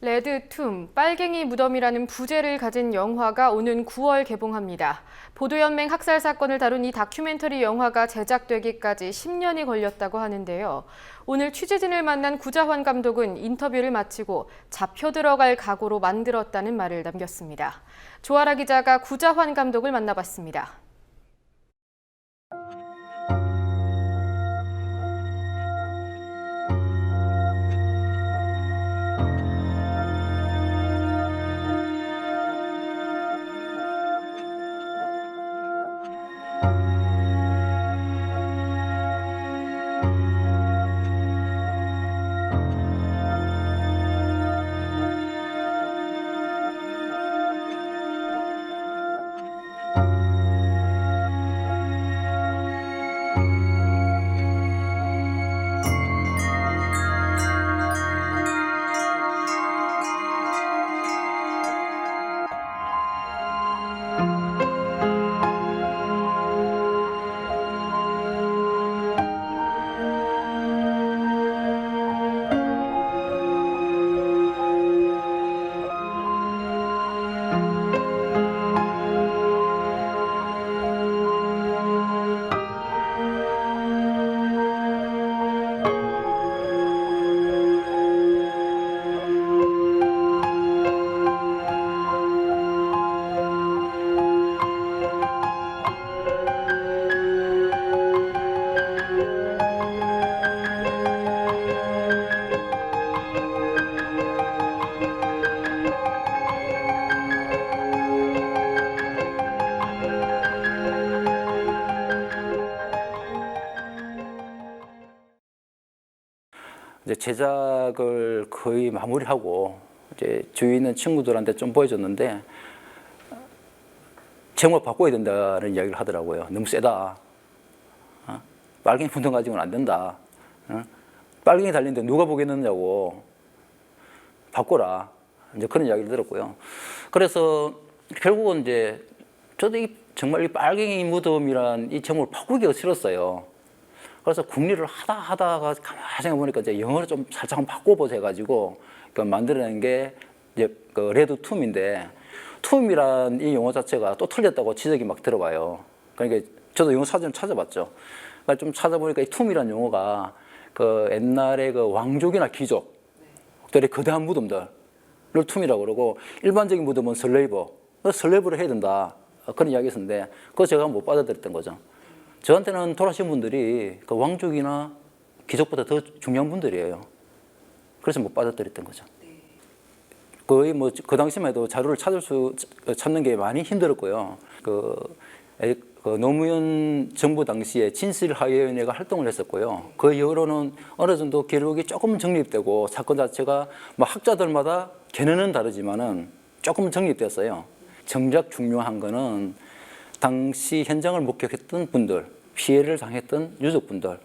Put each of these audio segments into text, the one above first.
레드 툼, 빨갱이 무덤이라는 부제를 가진 영화가 오는 9월 개봉합니다. 보도연맹 학살 사건을 다룬 이 다큐멘터리 영화가 제작되기까지 10년이 걸렸다고 하는데요. 오늘 취재진을 만난 구자환 감독은 인터뷰를 마치고 잡혀 들어갈 각오로 만들었다는 말을 남겼습니다. 조아라 기자가 구자환 감독을 만나봤습니다. 이제 제작을 거의 마무리하고 이제 주위에 있는 친구들한테 좀 보여줬는데 제목 바꿔야 된다는 이야기를 하더라고요. 너무 세다. 어? 빨갱이 분동 가지고는 안 된다. 어? 빨갱이 달리는데 누가 보겠느냐고 바꿔라. 이제 그런 이야기를 들었고요. 그래서 결국은 이제 저도 이 정말 이 빨갱이 무덤이란 이 제목을 바꾸기가 싫었어요. 그래서 국리를 하다 하다가 가만히 생각해 보니까 이제 영어를 좀 살짝 한번 바꿔보자 해가지고 그 만들어낸 게 이제 그 레드 툼인데 툼이란 이 용어 자체가 또 틀렸다고 지적이 막 들어와요. 그러니까 저도 영어 사전을 찾아봤죠. 그러니까 좀 찾아보니까 이 툼이란 용어가 그 옛날에 그 왕족이나 귀족들의 거대한 무덤들을 툼이라고 그러고 일반적인 무덤은 슬레이버, 그 슬레이브를 해야 된다. 그런 이야기 했었는데 그거 제가 못 받아들였던 거죠. 저한테는 돌아가신 분들이 그 왕족이나 귀족보다 더 중요한 분들이에요. 그래서 못 받아들였던 거죠. 거의 뭐 그 당시만 해도 자료를 찾을 수 찾는 게 많이 힘들었고요. 그, 에- 그 노무현 정부 당시에 진실화해위원회가 활동을 했었고요. 그 이후로는 어느 정도 기록이 조금 정립되고 사건 자체가 뭐 학자들마다 견해는 다르지만은 조금 정립됐어요. 정작 중요한 거는 당시 현장을 목격했던 분들, 피해를 당했던 유족분들의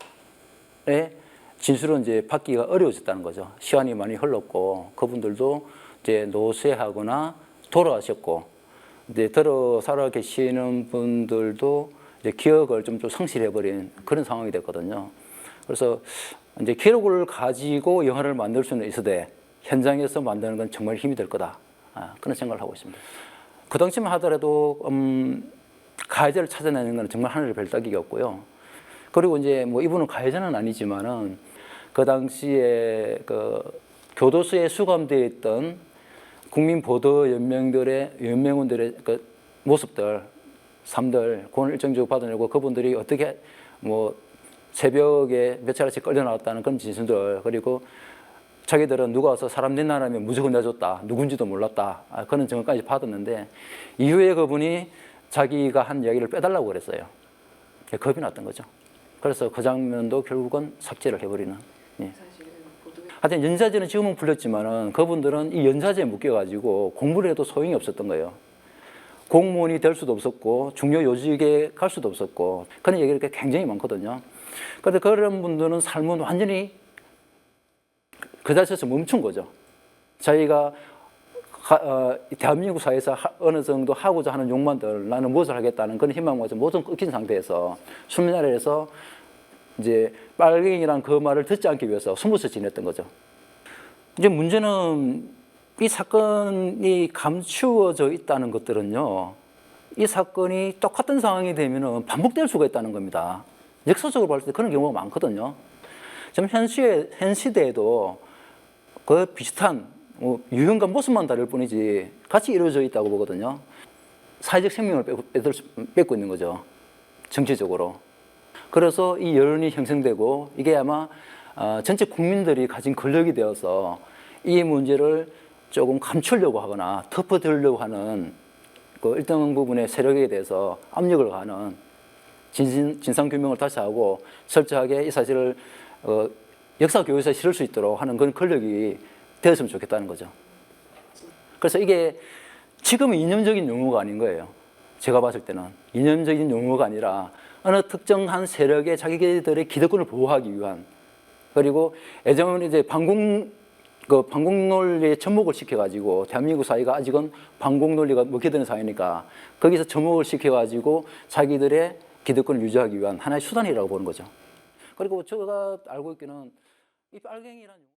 진술은 이제 받기가 어려워졌다는 거죠. 시간이 많이 흘렀고 그분들도 이제 노쇠하거나 돌아가셨고 이제 들어 살아 계시는 분들도 이제 기억을 좀, 좀 상실해버린 그런 상황이 됐거든요. 그래서 이제 기록을 가지고 영화를 만들 수는 있어도 현장에서 만드는 건 정말 힘이 될 거다. 아, 그런 생각을 하고 있습니다. 그 당시만 하더라도 음, 가해자를 찾아내는 건 정말 하늘의 별 따기였고요. 그리고 이제 뭐 이분은 가해자는 아니지만은 그 당시에 그 교도소에 수감되어 있던 국민 보도 연맹들의 연맹원들의 그 모습들, 삶들, 그걸 일정적으로 받아내고 그분들이 어떻게 뭐 새벽에 몇 차례씩 끌려 나왔다는 그런 진술들 그리고 자기들은 누가 와서 사람 낸나라면 무조건 내줬다. 누군지도 몰랐다. 아, 그런 증언까지 받았는데 이후에 그분이 자기가 한 이야기를 빼달라고 그랬어요. 겁이 났던 거죠. 그래서 그 장면도 결국은 삭제를 해버리는. 예. 하여튼 연사제는 지금은 풀렸지만은 그분들은 이 연사제에 묶여가지고 공부를 해도 소용이 없었던 거예요. 공무원이 될 수도 없었고 중요 요직에 갈 수도 없었고 그런 얘기가 굉장히 많거든요. 그런데 그런 분들은 삶은 완전히 그 자체에서 멈춘 거죠. 자기가 하- 어, 대한민국 사회에서 하- 어느 정도 하고자 하는 욕망들 나는 무엇을 하겠다는 그런 희망과 모든 끊긴 상태에서 수면 아래에서 이제 빨갱이란 그 말을 듣지 않기 위해서 숨어서 지냈던 거죠. 이제 문제는 이 사건이 감추어져 있다는 것들은요, 이 사건이 똑같은 상황이 되면 반복될 수가 있다는 겁니다. 역사적으로 봤을 때 그런 경우가 많거든요. 지금 현 시에, 현 시대에도 그 비슷한 뭐 유형과 모습만 다를 뿐이지 같이 이루어져 있다고 보거든요. 사회적 생명을 수- 뺏고 있는 거죠. 정치적으로. 그래서 이 여론이 형성되고 이게 아마 어, 전체 국민들이 가진 권력이 되어서 이 문제를 조금 감추려고 하거나 덮어두려고 하는 그 일정 부분의 세력에 대해서 압력을 가하는 진신, 진상규명을 다시 하고 철저하게 이 사실을 어, 역사 교육에서 실을 수 있도록 하는 그런 권력이 되었으면 좋겠다는 거죠. 그래서 이게 지금은 이념적인 용어가 아닌 거예요. 제가 봤을 때는 이념적인 용어가 아니라 어느 특정한 세력의 자기들의 기득권을 보호하기 위한 그리고 예전에 이제 반공 그 반공 논리에 접목을 시켜가지고 대한민국 사회가 아직은 반공 논리가 먹혀드는 사회니까 거기서 접목을 시켜가지고 자기들의 기득권을 유지하기 위한 하나의 수단이라고 보는 거죠. 그리고 제가 알고 있기는 이 빨갱이라는